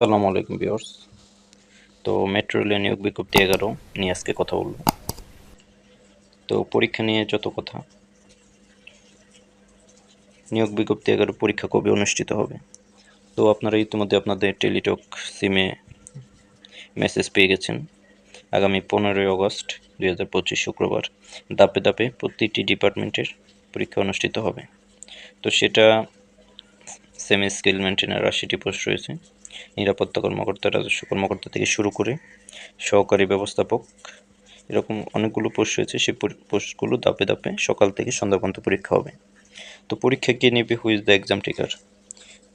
আসসালামু আলাইকুম ভিউয়ার্স। তো মেট্রো রেলের নিয়োগ বিজ্ঞপ্তি এগারো, নিয়ে আজকে কথা বলব। তো পরীক্ষা নিয়ে যত কথা, নিয়োগ বিজ্ঞপ্তি এগারো পরীক্ষা কবে অনুষ্ঠিত হবে? তো আপনারা ইতিমধ্যে আপনাদের টেলিটক সিমে মেসেজ পেয়ে গেছেন। আগামী পনেরোই আগস্ট দুই শুক্রবার দাপে দাপে প্রতিটি ডিপার্টমেন্টের পরীক্ষা অনুষ্ঠিত হবে। তো সেটা সেমি স্কিল মেনটেনার আশিটি পোস্ট রয়েছে। নিরাপত্তা কর্মকর্তা রাজস্ব কর্মকর্তা থেকে শুরু করে সহকারী ব্যবস্থাপক, এরকম অনেকগুলো পোস্ট রয়েছে। সেই পোস্টগুলো দাপে দাপে সকাল থেকে সন্ধ্যা পর্যন্ত পরীক্ষা হবে। তো পরীক্ষা কে নেবে? হুইজ দ্য এক্সাম টেকার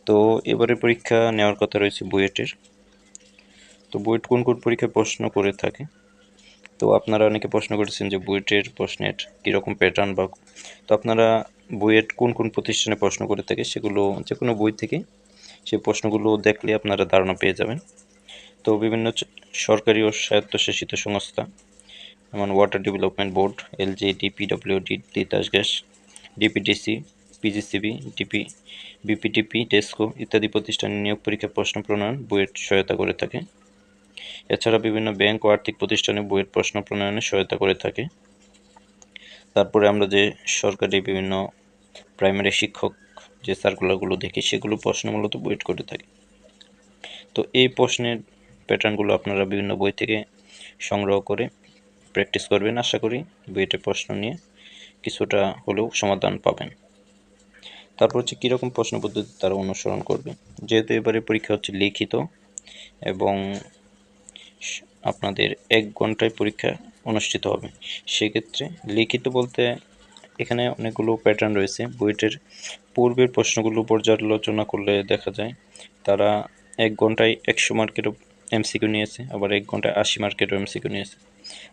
তো এবারে পরীক্ষা নেওয়ার কথা রয়েছে বুয়েটের। তো বুয়েট কোন কোন পরীক্ষায় প্রশ্ন করে থাকে? তো আপনারা অনেকে প্রশ্ন করেছেন যে বুয়েটের প্রশ্নের কীরকম প্যাটার্ন বা তো আপনারা বুয়েট কোন কোন প্রতিষ্ঠানে প্রশ্ন করে থাকে সেগুলো যে কোনো বই থেকে সেই প্রশ্নগুলো দেখলে আপনারা ধারণা পেয়ে যাবেন। তো বিভিন্ন সরকারি ও স্বায়ত্তশাসিত সংস্থা, যেমন water development board LG DPWD Titas gas DPDC PGCB DP BPTP DESCO ইত্যাদি প্রতিষ্ঠানে নিয়োগ পরীক্ষা প্রশ্ন প্রণয়ন বইয়ের সহায়তা করে থাকে। এছাড়া বিভিন্ন ব্যাংক ও আর্থিক প্রতিষ্ঠানে বইয়ের প্রশ্ন প্রণয়নে সহায়তা করে থাকে। তারপরে আমরা যে সরকারি বিভিন্ন প্রাইমারি শিক্ষক যে সার্কুলারগুলো দেখি সেগুলো প্রশ্ন মূলত বইট করে থাকে। তো এই প্রশ্নের প্যাটার্নগুলো আপনারা বিভিন্ন বই থেকে সংগ্রহ করে প্র্যাকটিস করবেন আশা করি বইয়ের প্রশ্ন নিয়ে কিছুটা হলেও সমাধান পাবেন। তারপর হচ্ছে কীরকম প্রশ্ন পদ্ধতি তারা অনুসরণ করবে। যেহেতু এবারে পরীক্ষা হচ্ছে লিখিত এবং আপনাদের এক ঘন্টায় পরীক্ষা অনুষ্ঠিত হবে। সেক্ষেত্রে লিখিত বলতে এখানে অনেকগুলো প্যাটার্ন রয়েছে। বইটের পূর্বের প্রশ্নগুলো পর্যালোচনা করলে দেখা যায়, তারা এক ঘন্টায় একশো মার্কেরও এমসিকিউ নিয়েছে, আবার এক ঘন্টায় আশি মার্কেরও এমসিকিউ নিয়েছে।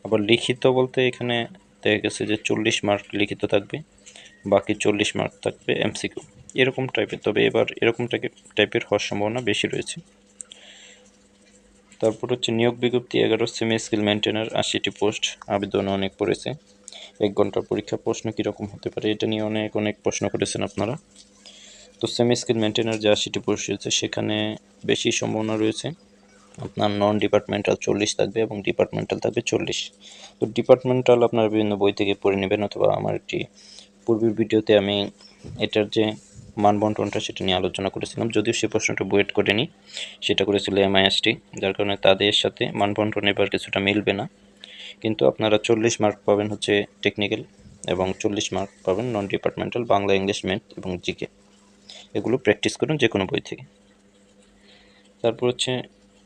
আবার লিখিত বলতে এখানে দেখা গেছে যে চল্লিশ মার্ক লিখিত থাকবে, বাকি চল্লিশ মার্ক থাকবে এমসিকিউ। এরকম টাইপের তবে এবার এরকম টাইপের হওয়ার সম্ভাবনা বেশি রয়েছে। তারপর হচ্ছে নিয়োগ বিজ্ঞপ্তি এগারো সেমি স্কিল মেনটেনার আশিটি পোস্ট, আবেদন অনেক পড়েছে। এক ঘণ্টার পরীক্ষা প্রশ্ন কীরকম হতে পারে এটা নিয়ে অনেক অনেক প্রশ্ন করেছেন আপনারা। তো সেমি স্কিল মেনটেনার যে আশিটি পোস্ট সেখানে বেশি সম্ভাবনা রয়েছে। আপনার নন ডিপার্টমেন্টাল চল্লিশ থাকবে এবং ডিপার্টমেন্টাল থাকবে চল্লিশ। তো ডিপার্টমেন্টাল আপনার বিভিন্ন বই থেকে পড়ে নেবেন অথবা আমার একটি পূর্বের ভিডিওতে আমি এটার যে মানবন্টনটা সেটা নিয়ে আলোচনা করেছিলাম, যদিও সে প্রশ্নটা বুয়েট করেনি। সেটা করেছিল এমআইএসটি যার কারণে তাদের সাথে মানবন্টন এবার কিছুটা মিলবে না। কিন্তু আপনারা চল্লিশ মার্ক পাবেন হচ্ছে টেকনিক্যাল এবং চল্লিশ মার্ক পাবেন non departmental Bangla English math এবং জিকে এগুলো প্র্যাকটিস করুন যে কোনো বই থেকে। তারপর হচ্ছে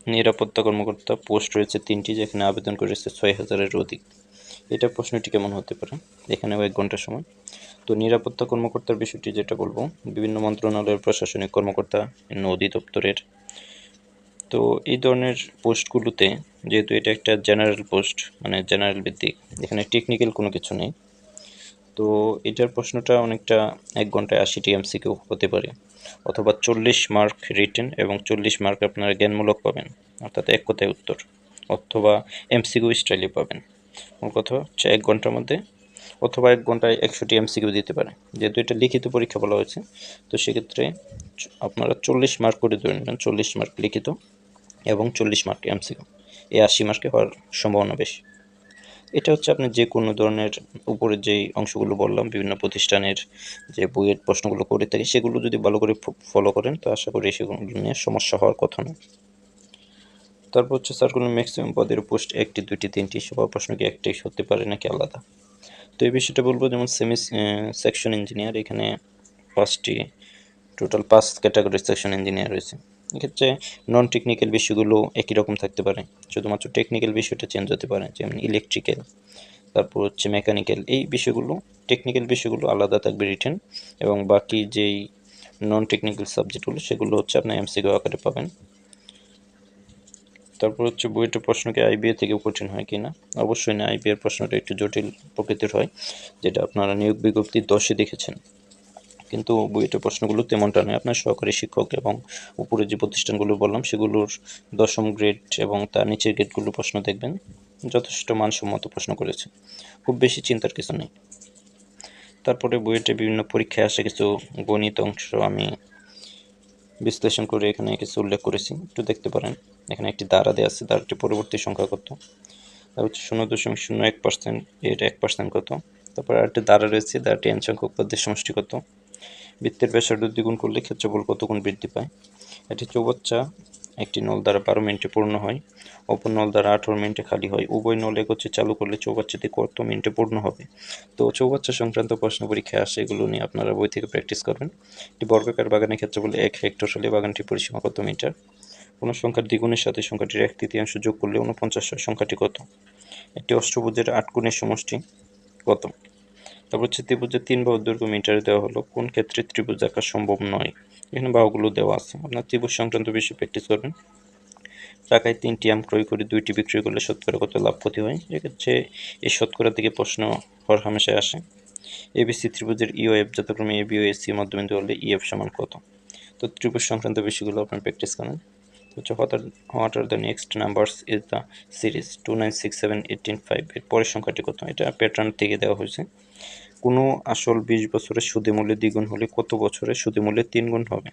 নিরাপত্তা কর্মকর্তা পোস্ট রয়েছে তিনটি যেখানে আবেদন করেছে ছয় হাজারের অধিক। এটা প্রশ্নটি কেমন হতে পারে? এখানেও এক ঘণ্টার সময়। তো নিরাপত্তা কর্মকর্তার বিষয়টি যেটা বলব, বিভিন্ন মন্ত্রণালয়ের প্রশাসনিক কর্মকর্তা, নদী দপ্তরের। তো এই ধরনের পোস্টগুলোতে যেহেতু এটা একটা জেনারেল পোস্ট মানে জেনারেল ভিত্তিক, এখানে টেকনিক্যাল কোনো কিছু নেই। তো এটার প্রশ্নটা অনেকটা এক ঘন্টায় আশিটি এমসিকিউ হতে পারে, অথবা চল্লিশ মার্ক রিটেন এবং চল্লিশ মার্ক আপনারা জ্ঞানমূলক পাবেন, অর্থাৎ এক কথায় উত্তর, অথবা এমসিকিউ স্টাইলে পাবেন। মূল কথা হচ্ছে এক ঘণ্টার মধ্যে, অথবা এক ঘন্টায় একশোটি এমসিকিউ দিতে পারে। যেহেতু এটা লিখিত পরীক্ষা বলা হয়েছে, তো সেক্ষেত্রে আপনারা চল্লিশ মার্ক করে ধরে নেবেন, চল্লিশ মার্ক লিখিত এবং চল্লিশ মার্ক এমসিকিউ এই আশি মার্কে হওয়ার সম্ভাবনা বেশি। এটা হচ্ছে আপনি যে কোনো ধরনের উপরে যেই অংশগুলো বললাম, বিভিন্ন প্রতিষ্ঠানের যে বইয়ের প্রশ্নগুলো করে থাকি, সেগুলো যদি ভালো করে ফলো করেন, তো আশা করি সেগুলো নিয়ে সমস্যা হওয়ার কথা নয় তারপর হচ্ছে সার্কুলার ম্যাক্সিমাম পদের পোস্ট একটি দুটি তিনটি সবার প্রশ্ন কি একটাই হতে পারে নাকি আলাদা? তো এই বিষয়টা বলব, যেমন সেমি সেকশন ইঞ্জিনিয়ার এখানে পাঁচটি টোটাল পাঁচ ক্যাটাগরি সেকশন ইঞ্জিনিয়ার রয়েছে। এক্ষেত্রে নন টেকনিক্যাল বিষয়গুলো একই রকম থাকতে পারে। শুধুমাত্র টেকনিক্যাল বিষয়টা চেঞ্জ হতে পারে, যেমন ইলেকট্রিক্যাল তারপর হচ্ছে মেকানিক্যাল এই বিষয়গুলো টেকনিক্যাল বিষয়গুলো আলাদা থাকবে রিটেন এবং বাকি যেই নন টেকনিক্যাল সাবজেক্টগুলো সেগুলো হচ্ছে আপনার এমসিকিউ আকারে পাবেন। তারপর হচ্ছে বইটা প্রশ্নকে আইবিএ থেকে কঠিন হয় কি না অবশ্যই না আইবিএর প্রশ্নটা একটু জটিল প্রকৃতির হয়, যেটা আপনারা নিয়োগ বিজ্ঞপ্তি দশে দেখেছেন। কিন্তু বইয়ের প্রশ্নগুলো তেমনটা নয়। আপনার সহকারী শিক্ষক এবং উপরে যে প্রতিষ্ঠানগুলো বললাম, সেগুলোর দশম গ্রেড এবং তার নিচের গ্রেডগুলো প্রশ্ন দেখবেন। যথেষ্ট মানসম্মত প্রশ্ন করেছে খুব বেশি চিন্তার কিছু নেই। তারপরে বইয়েতে বিভিন্ন পরীক্ষায় আসে কিছু গণিত অংশ আমি বিশ্লেষণ করে এখানে কিছু উল্লেখ করেছি। একটু দেখতে পারেন। এখানে একটি দ্বারা দেওয়া আছে। দ্বারাটি পরবর্তী সংখ্যা কত? তারপর হচ্ছে শূন্য দশমিক শূন্য এক পার্সেন্ট এর এক পার্সেন্ট কত? তারপর আরেকটি দ্বারা রয়েছে। দ্বারাটি এন সংখ্যক পদের সমষ্টি কত? বৃত্তের ব্যাসার্ধ দ্বিগুণ করলে ক্ষেত্রফল কত গুণ বৃদ্ধি পায়? এটি চৌবাচ্চা একটি নল দ্বারা বারো মিনিটে পূর্ণ হয়, অপর নল দ্বারা আঠারো মিনিটে খালি হয়। উভয় নল একত্রে চালু করলে চৌবাচ্চাটি কত মিনিটে পূর্ণ হবে? তো চৌবাচ্চা সংক্রান্ত প্রশ্ন পরীক্ষায় আসে, এগুলো নিয়ে আপনারা বই থেকে প্র্যাকটিস করবেন। একটি বর্গাকার বাগানের বলে এক হেক্টর হলে বাগানটির পরিসীমা কত মিটার? কোনো সংখ্যার দ্বিগুণের সাথে সংখ্যাটির এক তৃতীয়াংশ যোগ করলে উনপঞ্চাশ সংখ্যাটি কত? একটি অষ্টভুজের আট কোণের সমষ্টি কত? তারপর হচ্ছে ত্রিভুজের তিন বাহুর দৈর্ঘ্য মিটারে দেওয়া হলো। কোন ক্ষেত্রে ত্রিভুজ আঁকা সম্ভব নয়? এখানে বাহুগুলো দেওয়া আছে। আপনার ত্রিভুজ সংক্রান্ত বেশি প্র্যাকটিস করবেন। টাকায় তিনটি আম ক্রয় করে দুইটি বিক্রি করলে শতকরা কত লাভ ক্ষতি হয়? এক্ষেত্রে এই শতকরা থেকে প্রশ্ন হর হামেশায় আসে। এবিসি ত্রিভুজের ইও এফ যথাক্রমে এ বি ও এসি মধ্যবিন্দু হলে ইএফ সমান কত? তো ত্রিভুজ সংক্রান্ত বিষয়গুলো আপনার প্র্যাকটিস করেন হচ্ছে what are the next numbers is the series two nine six seven eighteen five এর পরের সংখ্যাটি কত? এটা প্যাটার্ন থেকে দেওয়া হয়েছে। কোনো আসল বিশ বছরের সুদে মূল্যে দ্বিগুণ হলে কত বছরে সুদে মূল্যে তিন গুণ হবে?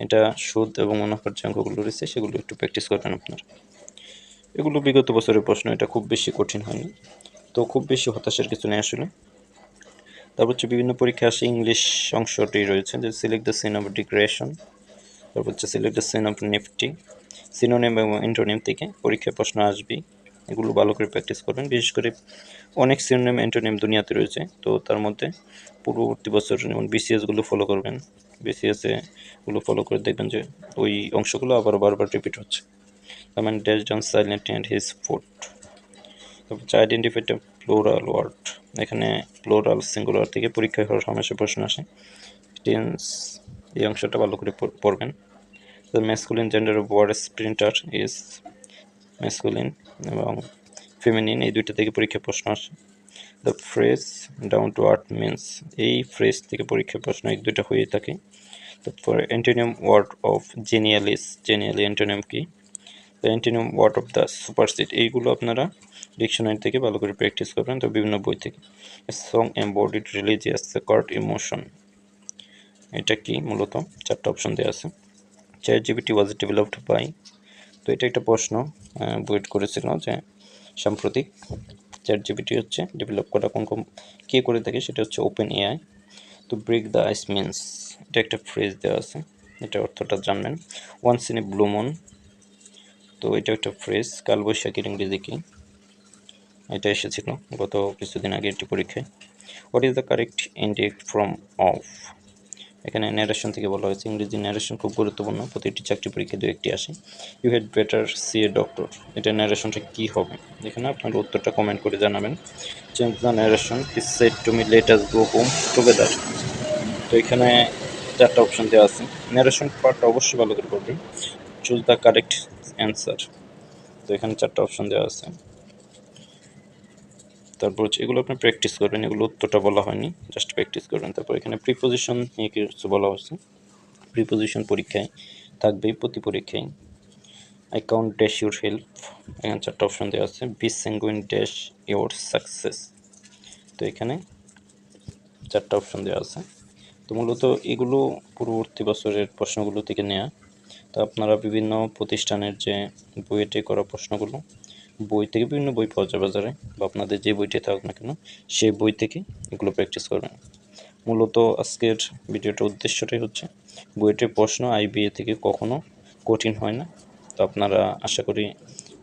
এটা সুদ এবং মুনাফার যে অঙ্কগুলো রয়েছে, সেগুলো একটু প্র্যাকটিস করবেন আপনার। এগুলো বিগত বছরের প্রশ্ন, এটা খুব বেশি কঠিন হয়নি। তো খুব বেশি হতাশার কিছু নেই আসলে। তারপর হচ্ছে বিভিন্ন পরীক্ষা আসে ইংলিশ অংশটি রয়েছে, যে select the sin of digression তারপর হচ্ছে select the sin of nifty synonym এবং ইন্টোনিম থেকে পরীক্ষায় প্রশ্ন আসবেই। এগুলো ভালো করে প্র্যাকটিস করবেন। বিশেষ করে অনেক সিনোনিম অ্যান্টোনিম দুনিয়াতে রয়েছে। তো তার মধ্যে পূর্ববর্তী বছর যেমন বিসিএসগুলো ফলো করবেন বিসিএসে গুলো ফলো করে দেখবেন যে ওই অংশগুলো আবার বারবার রিপিট হচ্ছে। তার মানে dash down silent and his foot তারপর হচ্ছে আইডেন্টিফাইড প্লোরাল ওয়ার্ড এখানে প্লোরাল সিঙ্গুলার থেকে পরীক্ষায় হওয়ার হামেশা প্রশ্ন আসে। টেন্স এই অংশটা ভালো করে পড়বেন। The masculine gender of word sprinter is masculine এবং ফেমিনিন এই দুইটা থেকে পরীক্ষায় প্রশ্ন আসে। The phrase down to earth means এই ফ্রেজ থেকে পরীক্ষায় প্রশ্ন এই দুইটা হয়েই থাকে। তারপর অ্যান্টোনিয়াম ওয়ার্ড অফ জেনিয়ালিস জেনিয়ালি অ্যান্টোনিয়াম কি? Antonym word of the superset এইগুলো আপনারা ডিকশনারি থেকে ভালো করে প্র্যাকটিস করবেন, তো বিভিন্ন বই থেকে। Song embodied religious sacred emotion এটা কি? মূলত চারটা অপশন দেওয়া আছে। Chat GPT was developed by তো এটা একটা প্রশ্ন বুয়েট করেছিল যে সাম্প্রতিক চ্যাট জিবিটি হচ্ছে ডেভেলপ করা কোন কোন, কে করে থাকে সেটা হচ্ছে ওপেন এআই তো ব্রেক দ্য আইস মিন্স এটা একটা ফ্রেজ দেওয়া আছে, এটা অর্থটা জানবেন ওয়ান্স ইন এ ব্লুমন তো এটা একটা ফ্রেজ কালবৈশাখীর ইংরেজি কি, এটা এসেছিল গত কিছুদিন আগে একটি পরীক্ষায় what is the correct indicate from of এখানে ন্যারেশন থেকে বলা হয়েছে, ইংরেজি ন্যারেশন খুব গুরুত্বপূর্ণ। প্রতিটি চাকরি পরীক্ষা দু একটি আসে। You had better see a doctor এটা ন্যারেশনটা কী হবে? এখানে আপনার উত্তরটা কমেন্ট করে জানাবেন। Change the narration is said to me let us go home together তো এখানে চারটা অপশন দেওয়া আছে। ন্যারেশন পার্টটা অবশ্যই ভালো করে পড়বেন। চুজ দ্য কারেক্ট অ্যান্সার তো এখানে চারটা অপশন দেওয়া আছে। তারপর হচ্ছে এগুলো আপনি প্র্যাকটিস করবেন, এগুলো উত্তরটা বলা হয়নি জাস্ট প্র্যাকটিস করবেন। তারপর এখানে প্রিপোজিশন নিয়ে কিছু বলা হচ্ছে? প্রিপোজিশন পরীক্ষায় থাকবেই প্রতি পরীক্ষায়। I count dash your help এখানে চারটা অপশন দেওয়া আছে। Be sanguine dash your success তো এখানে চারটা অপশন দেওয়া আছে। তো মূলত এগুলো পূর্ববর্তী বছরের প্রশ্নগুলো থেকে নেওয়া তো আপনারা বিভিন্ন প্রতিষ্ঠানের যে বইয়েটে করা প্রশ্নগুলো বই থেকে বিভিন্ন বই পাওয়া যায় বাজারে, বা আপনাদের যে বইটি থাকুক না কেন, সেই বই থেকে এগুলো প্র্যাকটিস করবেন। মূলত আজকের ভিডিওটার উদ্দেশ্যটাই হচ্ছে, বইটির প্রশ্ন আইবিএ থেকে কখনো কঠিন হয় না। তো আপনারা আশা করি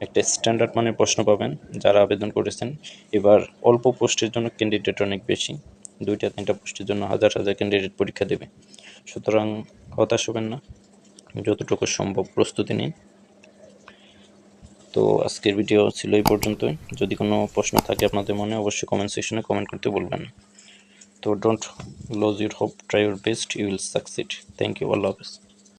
একটা স্ট্যান্ডার্ড মানের প্রশ্ন পাবেন, যারা আবেদন করেছেন। এবার অল্প পোস্টের জন্য ক্যান্ডিডেট অনেক বেশি, দুইটা তিনটা পোস্টের জন্য হাজার হাজার ক্যান্ডিডেট পরীক্ষা দেবে। সুতরাং হতাশ হবেন না, যতটুকু সম্ভব প্রস্তুতি নিন। তো আজকের ভিডিও ছিল এই পর্যন্তই। যদি কোনো প্রশ্ন থাকে আপনাদের মনে, অবশ্যই কমেন্ট সেকশনে কমেন্ট করতে বলবেন। তো don't lose your hope try your best you will succeed thank you Allah হাফেজ।